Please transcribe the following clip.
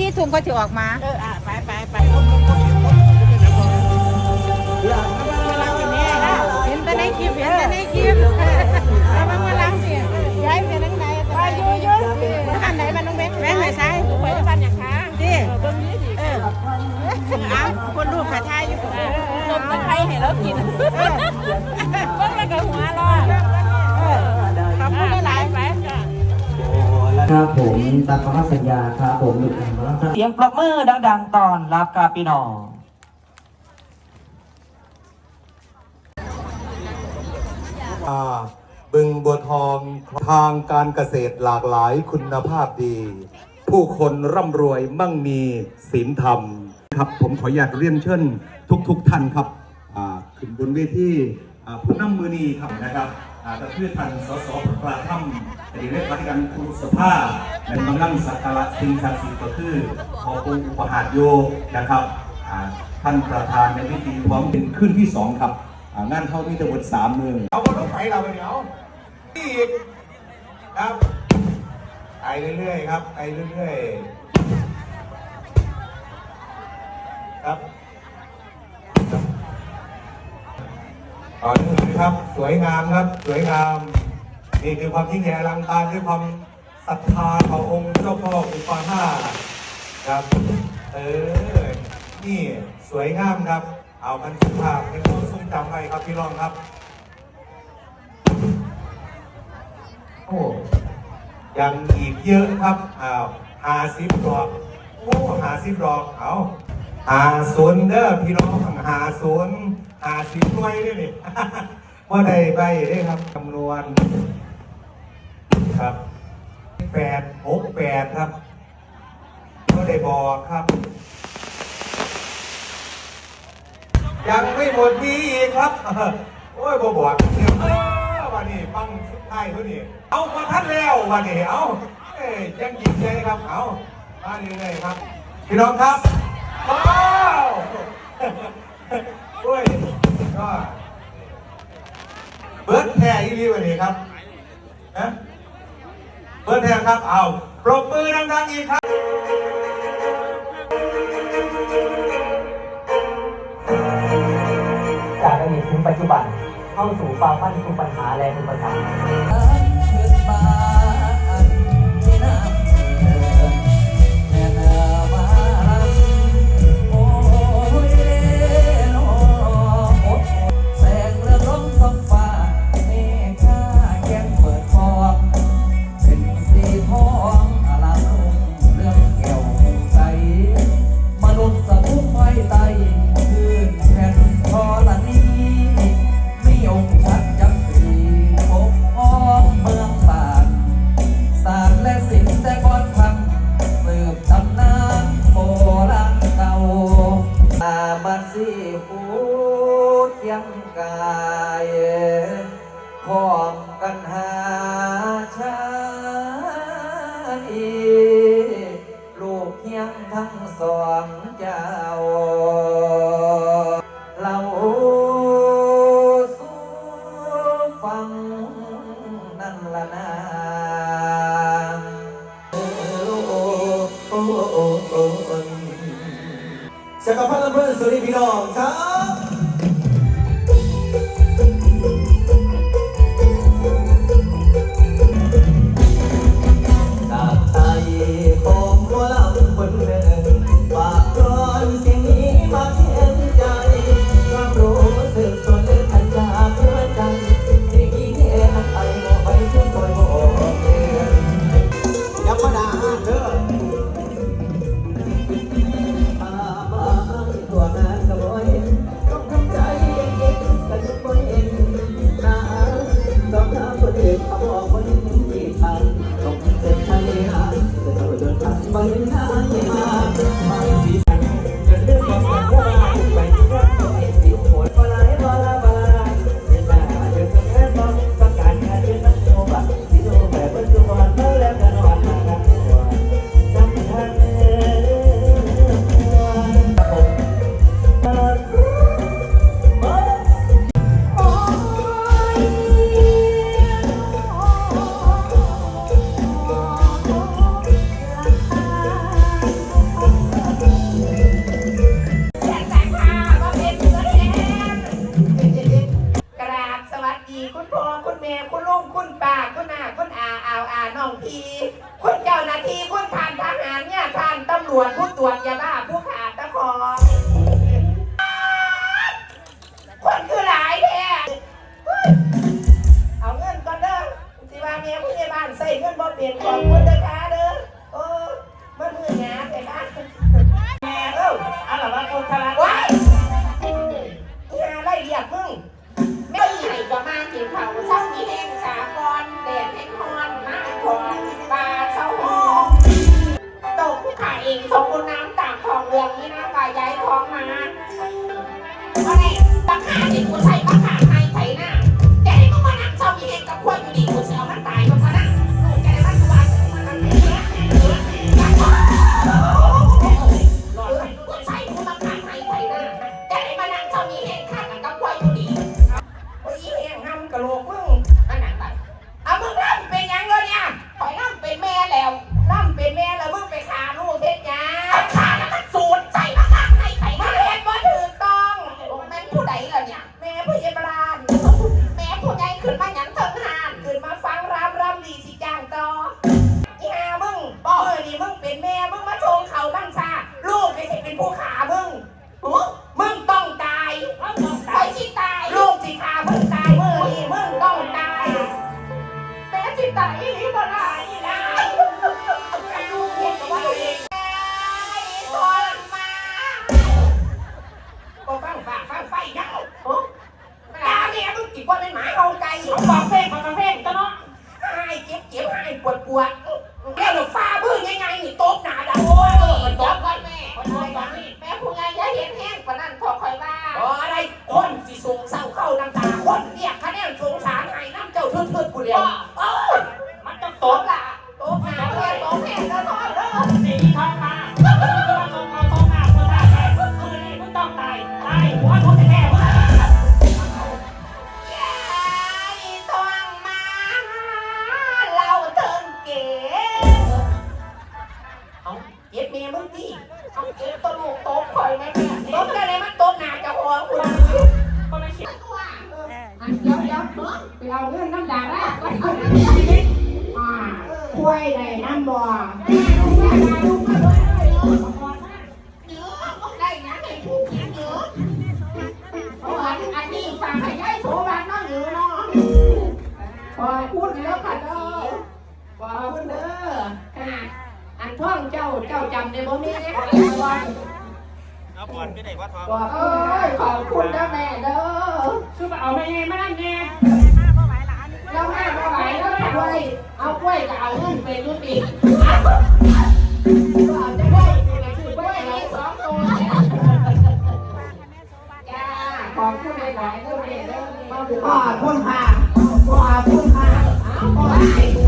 ที่ถุงก็จะออกมา เอออะไปไปไปเห็นแต่ในคลิปเห็นแต่ในคลิปแล้วมันมาล้างเสียย้ายไปทางไหนไปอยู่อยู่อันไหนมันต้องแบงแบงไหนซ้ายไปที่บ้านอย่างค้าดิเบิ่งนี้ดิเออเอาคนรูปขาทายอยู่นมตะไคร้ให้เรากินเบิ่งแล้วก็หัวรอขอบคุณหลายไปจ้ะครับผมตามคำสัญญาครับผมหลุดคำรับ เสียงปรบมือดัง ๆ ตอนรับกาพี่น้องบึงบัวทองทางการเกษตรหลากหลายคุณภาพดี ผู้คนร่ำรวยมั่งมีศีลธรรม ครับผมขออยากเรียนเชิญทุกๆทท่านครับขึ้นบนเวทีผู้นำมือนีครับนะครับ ก็คือท่านสสปราถ้ำอดีตเลขาธิการครูสภาและกำลังสักการะสิ่งศักดิ์สิทธิ์ก็คือพอปูอุปหาดโยนะครับอาท่านประธานในพิธีพร้อมเป็นขึ้นที่สองครับอางานเข้ามีทั้งหมดสามมือเอาคนต้องไปเราไปเดี๋ยวนี่อีกครับไปเรื่อยๆครับไปเรื่อยๆครับอเนื่อ ครับ สวยงามครับ สวยงาม นี่คือความยิ่งใหญ่อลังการด้วยความศรัทธาขององค์เจ้าพ่ออุปาห้าครับ เออ นี่สวยงามครับ เอามันสุภาพให้เขาทรงจำไว้ครับพี่น้องครับ โอ้ ยังอีกเยอะครับ อ้าวหาซิบดอก โอ้หาซิบดอก เอาหาศูนย์เด้อพี่น้องหาศูนย์หาสิบหน่วยด้วยนี่ ว่าได้ใบได้ครับคำนวณครับแปดหกแปดครับก็ได้บอกครับ ยังไม่หมดมีอีกครับ โอ้ยบบอกเดี๋ยววันนี้ฟังสุดท้ายเขานี่เอามาทันแล้ววันนี้เอาเอ้ยยังยิงใจครับเอามาเรื่อยๆครับ พี่น้องครับว้าวโอ้ยก็ บิร์ดแท้อีรีวันนี้ครับนะเบิร์ดแท้ครับ เอาปรบมือดังๆอีกครับจากอดีตถึงปัจจุบันเข้าสู่ความมั่นทุกปัญหาและทุกปัญหา ยงทั้งสองเจ้าเราสู้ฟังนั่นละนาจักรพันธ์เพื่อนสุริพี่น้องครับ ตรวจผู้ตรวจยาบ้าผู้ขาดตะคองคนคือหลายแท้เอาเงินก่อนเด้อสิว่าเมียผู้ใหญ่บ้านใส่เงินบ่เปลี่ยนของคนเด้อค่ะเด้อโอ้มันมือหงาแต่บ้านแม่เอ้าเอาล่ะว่าคนทลา เด็กกูใส่มาขาด อีหลีบ่ได้อีหลายลูกเห็นว่าองไอ้ทรมานก็ฟังฝ่าฟังไฟยาวโอ้ตาเนี่ยมึงกี่ว่าเป็นหมาเอาไก่บอกเพลงบอกเพลงก็เนาะหายเจ็บเจ็บหายปวดปวดเรียวฟ้าบื้อยังไงนี่โต๊ะหนาดาวโอ้ยมันโต๊ะก่อนแม่คนไทยก่อนนี่แม่ผู้ใหญ่อย่าเห็นแห้งว่านั้นขอคอยว่าอ๋ออะไรคนสิสูงเศร้าเข้าน้ำตาคนเรียกคะแนนสงสารให้น้ำเจ้าทื่อๆกูเรียก มียมึงดิเอาเก็บตัวลูกโต๊ะคอยไหมแม่โต๊ะอะไรมันโต๊ะหนาจะหัวคุณก็ไม่เขียนอันเดี๋ยวเดี๋ยวเนาะไปเอาเงินน้ำด่างแรกก็เอาอ่าคุยได้น้ำบ่อแม่ลูกแม่ลูกมาด้วยเลยเนาะเองเจ้าเจ้าจำในบ่มีเนี่ยขอบคุณเอาบอลไปไหนวะทองขอบคุณเอ้ยขอบคุณนะแม่เด้อคือมาเอาไปไงมานั่นเนี่ยแล้วแม่ก็ไหวแล้วกล้วยเอากล้วยกับเอาเงินเป็นรุ่นอีกเอาจะได้คือกล้วยนี้สองตัวแล้วจ้าขอบคุณหลายๆเด้อแม่เด้อขอบคุณค่ะขอบคุณค่ะเอาขอบคุณ